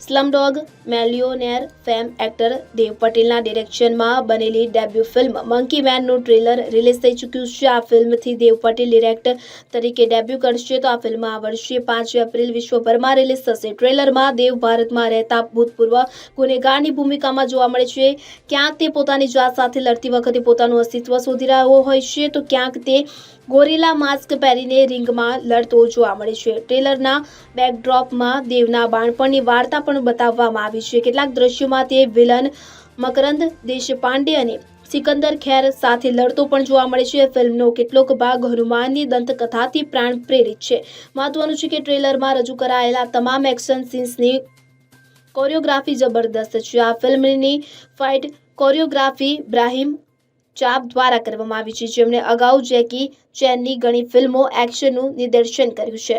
સ્લમડોગ, મેલિયોનેર, fame actor દેવ પટેલના ડિરેક્શનમાં બનેલી ડેબ્યુ ફિલ્મ મંકી મેનનું ટ્રેલર રિલીઝ થઈ ચૂક્યું છે. આ ફિલ્મથી દેવ પટેલ ડિરેક્ટર તરીકે ડેબ્યુ કરશે તો આ ફિલ્મ આ વર્ષે પાંચ એપ્રિલ વિશ્વભરમાં રિલીઝ થશે. ટ્રેલરમાં દેવ ભારતમાં રહેતા ભૂતપૂર્વ ગુનેગારની ભૂમિકામાં જોવા મળે છે. ક્યાંક તે પોતાની જાત સાથે લડતી વખતે પોતાનું અસ્તિત્વ શોધી રહ્યો હોય છે તો ક્યાંક તે ગોરીલા માસ્ક પહેરીને રિંગમાં લડતો જોવા મળે છે. ટ્રેલરના બેકડ્રોપમાં દેવના બાળપણની વાર્તા પણ બતાવવામાં આવી છે. કેટલાક દ્રશ્યોમાં તે વિલન મકરંદ, દેશપાંડે અને સિકંદર ખેર સાથે લડતો પણ જોવા મળે છે. ફિલ્મનો કેટલોક ભાગ હનુમાનની દંતકથાથી પ્રાણ પ્રેરિત છે. મહત્વનું છે કે ટ્રેલરમાં રજૂ કરાયેલા તમામ એક્શન સીન્સની કોરિયોગ્રાફી જબરદસ્ત છે. આ ફિલ્મની ફાઇટ કોરિયોગ્રાફી બ્રાહિમ ચાપ દ્વારા કરવામાં આવી છે, જેમણે અગાઉ જેકી ચેનની ઘણી ફિલ્મો એક્શનનું નિદર્શન કર્યું છે.